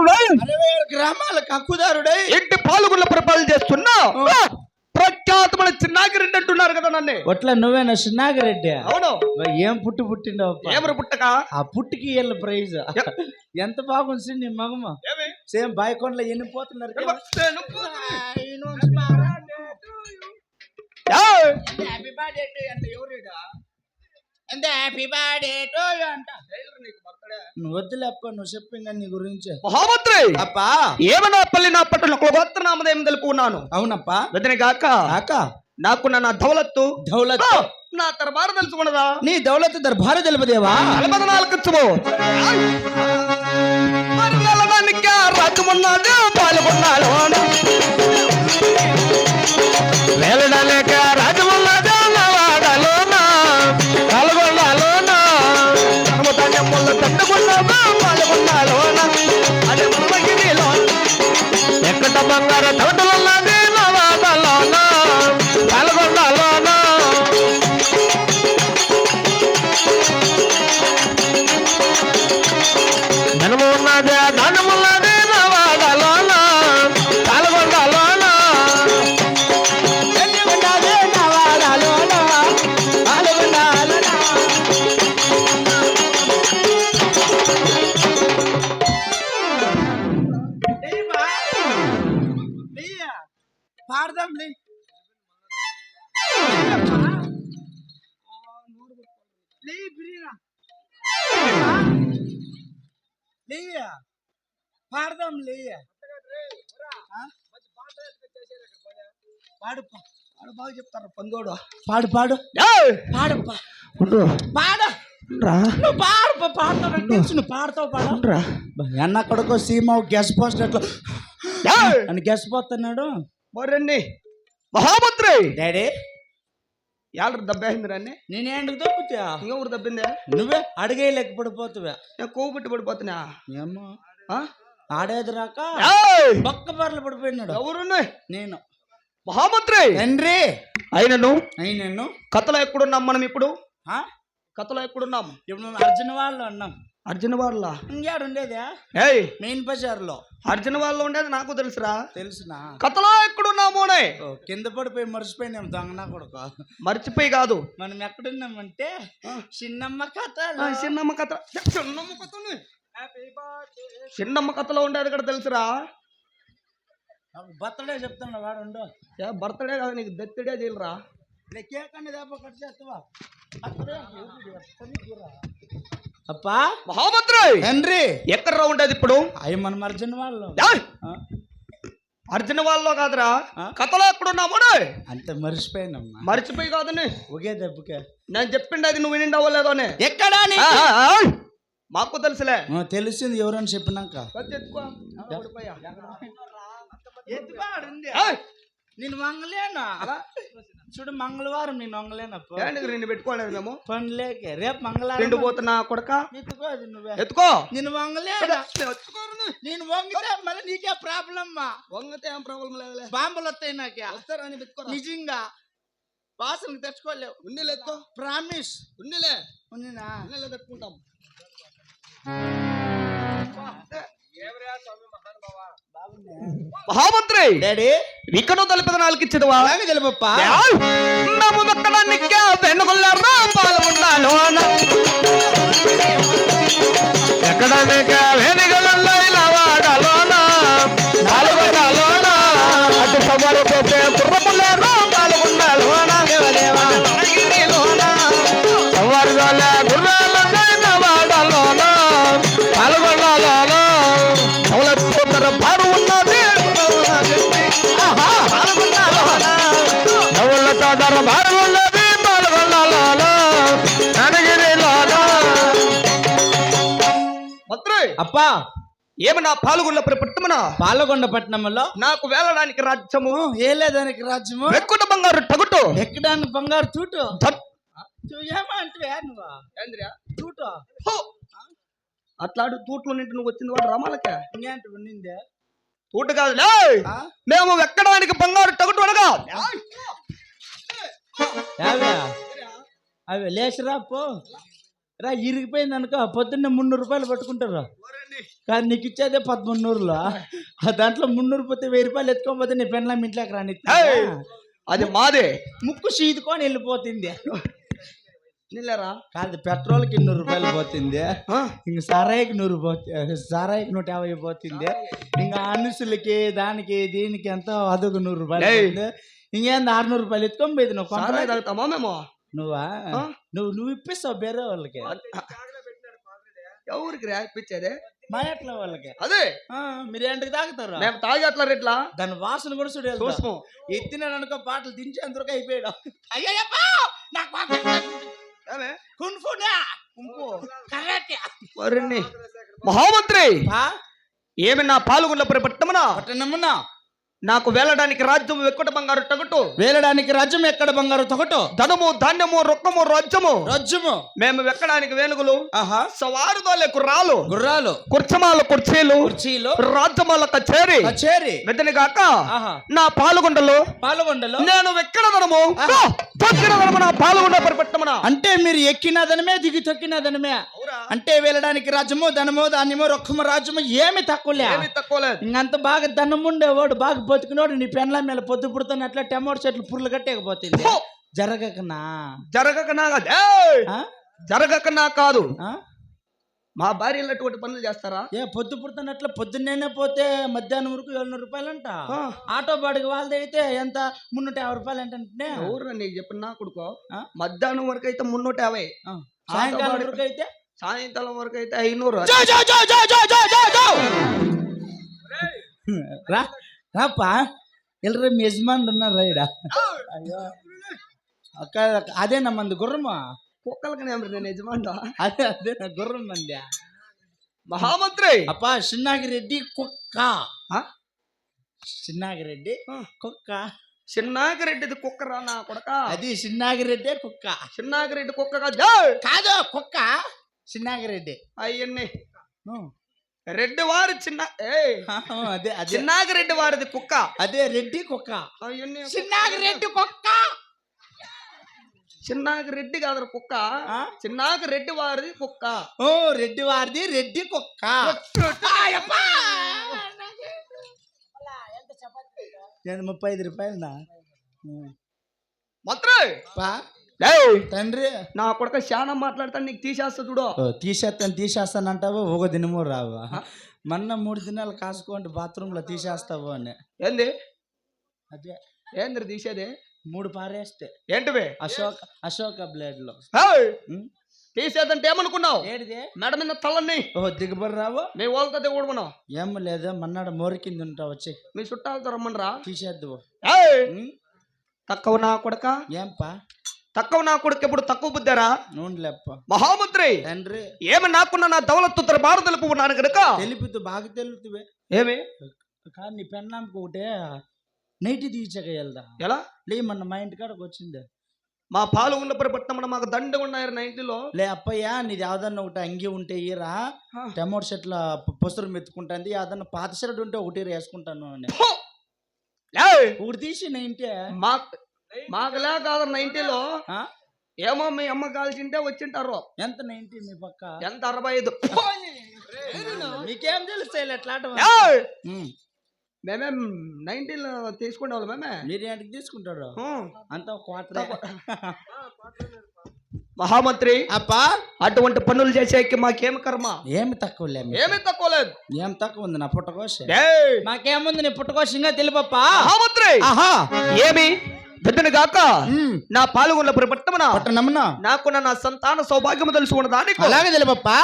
హక్కుదారుడై అరవై ఏడు గ్రామాలకు హక్కుదారుడై. ఇంటి పాల్గొన్న పరిపాలన చేస్తున్నా. ప్రఖ్యాతమైన చిన్నాగిరెడ్డి అంటున్నారు కదా నన్ను. ఒట్ల నువ్వేనా సున్నాగిరెడ్డి అవును. ఏం పుట్టి పుట్టిండవు ఏమరు పుట్టక? ఆ పుట్టికి వీళ్ళ ప్రైజ్. ఎంత బాగుంది నీ మగమ? సేమ్ బాయ్కొండలో ఎన్ని పోతున్నారు! హ్యాపీ బర్త్డే టు అంట ఎవరుడా అంత హ్యాపీ బర్త్డే టు అంట. నువ్వు వద్దులేప్ప నువ్వు నీ గురించి. మహామంత్రి! అప్పా. ఏమన్నా పల్లి నా పట్టణ ఒక గోత్ర నామదేం తెలుపుకున్నాను? అవునప్పా. వెదనే గాక. కాక నాకు నా దౌలత్తు దౌలత్ ఆ, నా దర్బారు తెలుసుకున్నదా? నీ దౌలత్ దర్బార తెలుపదేవా? నలభై నాలుగు రాజుకున్నాడు పాల్గొన్నాడు వేలడానికి రాజుకున్నాడు లేయా? పాడదాం లేయా. పాడు పా- వాడు బాగా చెప్తారు పందోడు. పాడు పాడు. ఏయ్! పాడప్పా. పాడ. రా నువ్వు పాడు పాడతావు నువ్వు పాడు. ఎన్న కొడుకు సీమ గ్యాస్ పోస్ట్ ఏయ్! అని గ్యాస్ పోతున్నాడు మరండి మహామంత్రి! డాడీ. యాళ్ళ దెబ్బేసింది రాన్ని నేనేందుకు దొబ్బుతా ఇంకెవరు దెబ్బిందే నువ్వే అడిగే లెక్క పడిపోతావా నేను కొవ్వు పెట్టి పడిపోతున్నా ఏమో ఆ? ఆడేది రాక ఏయ్! బొక్క బర్రెలు పడిపోయినాడు ఎవరున్నాయి నేను మహామంత్రి తండ్రి అయినను అయి నేను కథలో ఎక్కడున్నాం మనం ఇప్పుడు ఆ? కథలో ఎక్కడున్నాం ఇప్పుడు అర్జున వాళ్ళు అన్నాం అర్జున వాళ్ళ? ఇంకేడు ఉండేదా? ఏయ్! మెయిన్ బజార్లో. అర్జున వాళ్ళు ఉండేది నాకు తెలుసురా. తెలుసునా? కథలో ఎక్కడున్నాము అనే ఓ, కింద పడిపోయి మర్చిపోయినాం దొంగనా కొడుకు. మర్చిపోయి కాదు. మనం ఎక్కడున్నామంటే. చిన్నమ్మ కథ. చిన్నమ్మ కథ. చిన్నమ్మ కథని చిన్నమ్మ కథలో ఉండేది కూడా తెలుసురా. బర్త్డే చెప్తున్నా వాడు ఉండు. ఏ బర్త్డే కాదు నీకు దత్తుడే చేయలరా కేకండి దాప కట్ చేస్తావా? అప్పా? మహామంత్రి! తండ్రి! ఎక్కడ ఉండేది ఇప్పుడు? అవి మనం అర్జున వాళ్ళు? అర్జున వాళ్ళలో కాదురా? కథలో ఎక్కడున్నాము అంత మర్చిపోయినమ్మా. మర్చిపోయి కాదని. ఒకే దెబ్బకే. నేను చెప్పిండే అది నువ్వు వినిండవో లేదో అని. ఎక్కడా. మాకు తెలుసులే. తెలిసింది ఎవరని చెప్పినాక! నేను మంగలేనా చూడు మంగళవారం నేను మంగలేనప్ప ఏంటి నిన్ను పెట్టుకోలేదు మేము పనిలేకే రేపు మంగళవారం పోతున్నా కొడక? ఎత్తుకో అది నువ్వే. ఎత్తుకో! నేను ఎత్తుకోరు నేను వంగితే మళ్ళీ నీకే ప్రాబ్లం మా వంగతే ఏం ప్రాబ్లం లేదులే. బాంబులు వస్తాయి నాకే. వస్తారని పెట్టుకోరా. నిజంగా వాసన తెచ్చుకోలేవు. ఉన్నీళ్ళు ఎత్తుకో. ప్రామిస్. ఉన్నీలే. ఉందినా ఉన్నీళ్ళే పెట్టుకుంటాం. మహామంత్రి! డాడీ! ఇక్కడ తలపద నాలుగు ఇచ్చదువా అలాగే తెలుపప్పా నమ్ము పాల్గొన్నాను ఎక్కడ అప్పా. ఏమన్నా పాల్గొన్న పుట్టమన? పాలకొండ పట్టణంలో? నాకు వేలడానికి రాజ్యము. ఏలేదానికి రాజ్యము. ఎక్కుట బంగారు టగుటు. ఎక్కడానికి బంగారు తూటు. హో! అట్లాడు తూట్లు నింటి నువ్వు వచ్చింది వాడు రమాలకే. ఇంకేంటి ఉండిందే తూటు కాదు లే ఆ? మేము ఎక్కడానికి బంగారు టగుటు అనగా. అవి లేచిరా పో. రా ఇరిగిపోయింది అనుకో పొద్దున్నే మున్నూరు రూపాయలు పట్టుకుంటారు. కానీ నీకు ఇచ్చేదే పదమూడులో ఆ దాంట్లో మున్నూరు పోతే వెయ్యి రూపాయలు ఎత్తుకోకపోతే నీ పెన్లం ఇంట్లోకి రాని! అది మాదే. ముక్కు సీదుకొని వెళ్ళిపోతుంది. నిల్లరా? కాదు పెట్రోల్కి నూరు రూపాయలు పోతుంది? ఇంక సారాయికి నూరు పోతుంది సారాయికి నూట యాభై పోతుంది. ఇంకా అనుసులకి దానికి దీనికి ఎంత అదొక నూరు రూపాయలు ఇంకేంది ఆరునూరు రూపాయలు ఎత్తుకొని పోయింది నువ్వు కొంత సారాయి తాగుతామా మేము? నువ్వా? నువ్వు నువ్వు ఇప్పిస్తావు వేరే వాళ్ళకి. ఎవరికి రా ఇప్పించేదే? మా ఎట్లా వాళ్ళకి? అదే. మీరు ఎంటకి తాగుతారు? మేము తాగి అట్లా రెట్లా? దాని వాసన కూడా చూడ చూసుకో ఎత్తినాడు అనుకో పాటలు దించి అందరికి అయిపోయాడు. అయ్యప్ప నాకు ఏమే? కుంఫునా కుంఫు కరాటే వరిని మహామంత్రి! ఆ? ఏమి నా పాల్గొన్న పట్టమనా? పట్టణమునా? నాకు వెళ్ళడానికి రాజ్యం వెక్కట బంగారు టగటు వేలడానికి రాజ్యం ఎక్కడ బంగారు తొకటో ధనము ధాన్యము రొక్కము రాజ్యము. రాజ్యము. మేము వెక్కడానికి వేనుగులు ఆహా. సవారుదోలే కుర్రాలు. గుర్రాలు. కుర్చమాల కుర్చీలు. కుర్చీలు. రాజ్యమాల కచేరి. కచేరి. వెదనిగాక ఆహా. నా పాల్గొండలు. పాల్గొండలో. నేను వెక్కడ ధనము. తొక్కిన ధనము పాల్గొండ పరిపట్టమనా. అంటే మీరు ఎక్కినదనమే దిగి తొక్కినదనమే అంటే వెళ్ళడానికి రాజ్యము ధనము ధాన్యము రొక్కము రాజ్యము ఏమి తక్కువలే. ఏమీ తక్కువ లేదు ఇంకంత బాగా ధనం ఉండేవాడు బాగా బతుకునేవాడు నీ పెన్ల మీద పొద్దు పుడుతున్న అట్లా టమాటో చెట్లు పుర్లు కట్టేకపోతుంది! జరగకనా? జరగక నా కాదు. మా భార్యలు అటువంటి పనులు చేస్తారా? ఏ పొద్దు పుడుతున్నట్లు పొద్దున్నేనే పోతే మధ్యాహ్నం వరకు ఏడున్నర రూపాయలంట. ఆటో బాడికి వాళ్ళది అయితే ఎంత? మున్నూట యాభై రూపాయలు ఏంటంటే ఎవరు నీకు చెప్పిన నా కొడుకో? మధ్యాహ్నం వరకు అయితే మున్నూట యాభై. సాయంకాలం వరకు అయితే? సాయంకాలం వరకు అయితే ఐనూరు. రా. రాపా? ఈడ. అయ్యో. అక్క అదేనా మంది గుర్రమా? కుక్కలకి నేను యజమానుడా? అదే అదే నా గుర్రం మంది. మహామంత్రి! అప్పా చిన్నాగిరెడ్డి కుక్క. ఆ? చిన్నాగిరెడ్డి ఆ. కుక్క. చిన్నాగిరెడ్డిది కుక్కరా నా కొడక. అది చిన్నాగిరెడ్డి కుక్క. చిన్నాగిరెడ్డి కుక్క కాదు! కాదు కుక్క. చిన్నాగిరెడ్డి. అయ్యన్ని. రెడ్డి వారి చిన్న అదే అదే. చిన్నాగిరెడ్డి వారిది కుక్క. అదే రెడ్డి కుక్క. అవన్నీ చిన్నాగిరెడ్డి కుక్క. చిన్నాగిరెడ్డి కాదు కుక్క. ఆ? చిన్నాగిరెడ్డి వారిది కుక్క. ఓ రెడ్డి వారిది రెడ్డి కుక్క ముప్పై ఐదు పా. ఏయ్! తండ్రి నా కొడక చాలా మాట్లాడతాను నీకు తీసేస్తా చూడు. తీసేస్తాను తీసేస్తాను అంటావు ఒక దినము రావు? మొన్న మూడు దినాలు కాసుకోండి బాత్రూమ్లో తీసేస్తావు అని. ఏంది? అదే. ఏంది తీసేది? మూడు పారేస్తే. ఏంటివి? అశోక అశోక బ్లేడ్లో? తీసేదంటే ఏమనుకున్నావు? ఏడిదే? మెడ మీద తలని ఓ దిగుబడి రావు? మీ వాళ్ళతో దిగకూడమన్నావు ఏం లేదు మన్నాడు మోరి కింద ఉంటావు? వచ్చి మీ చుట్టాలతో రమ్మనరా తీసేద్దు? తక్కువ నా కొడక? ఏంపా? తక్కువ నా కొడుకు ఎప్పుడు తక్కువ బుద్ధారా? మహామంత్రి! తండ్రి! ఏమి నాకున్న నా దౌలత్తు తర భారత తెలుపు ఉన్నాను కనుక తెలుపుతూ బాగా తెలుపుతువే ఏమి? కానీ నీ పెన్నాంకి ఒకటే నైట్ తీర్చక వెళ్దా? ఎలా? లే మొన్న మా ఇంటికాడకు వచ్చింది. మా పాలు ఉన్న పట్టమన్న మాకు దండ ఉన్నాయి నైన్టీలో లే అప్పయ్య నీది యాదన్న ఒకటి అంగి ఉంటే ఈరా టమోటో చెట్ల పొసరు మెత్తుకుంటుంది యాదన్న పాత షర్ట్ ఉంటే ఒకటి వేసుకుంటాను అని. ఒకటి తీసి నైంటే మాకు మాకులే కాదు నైన్టీలో? ఏమో మీ అమ్మ కాల్చింటే వచ్చింటారు. ఎంత నైంటీ మీ పక్క? ఎంత? అరవై ఐదు. మీకేం తెలుస్తాయి ఎట్లా. మేమేం నైన్టీలో తీసుకునే వాళ్ళు మేమే. మీరు ఏంటికి తీసుకుంటారు. అంతా క్వార్టర్. మహామంత్రి అప్పా? అటువంటి పనులు చేసేకి మాకేం కర్మ? ఏమి తక్కువ లే మీకు? ఏమీ తక్కువ లేదు. ఏం తక్కువ ఉంది నా పుట్టకోశ? ఏయ్! నాకేముంది నీ పుట్టకోశంగా తెలుపప్పా మహామంత్రి! ఆహా! ఏమి? బిడ్డను గాక. నా పాల్గొన్న పట్టమన పట్టణమున నాకున్న నా సంతాన సౌభాగ్యము తెలుసుకున్న దానికి అలాగే తెలుపప్పా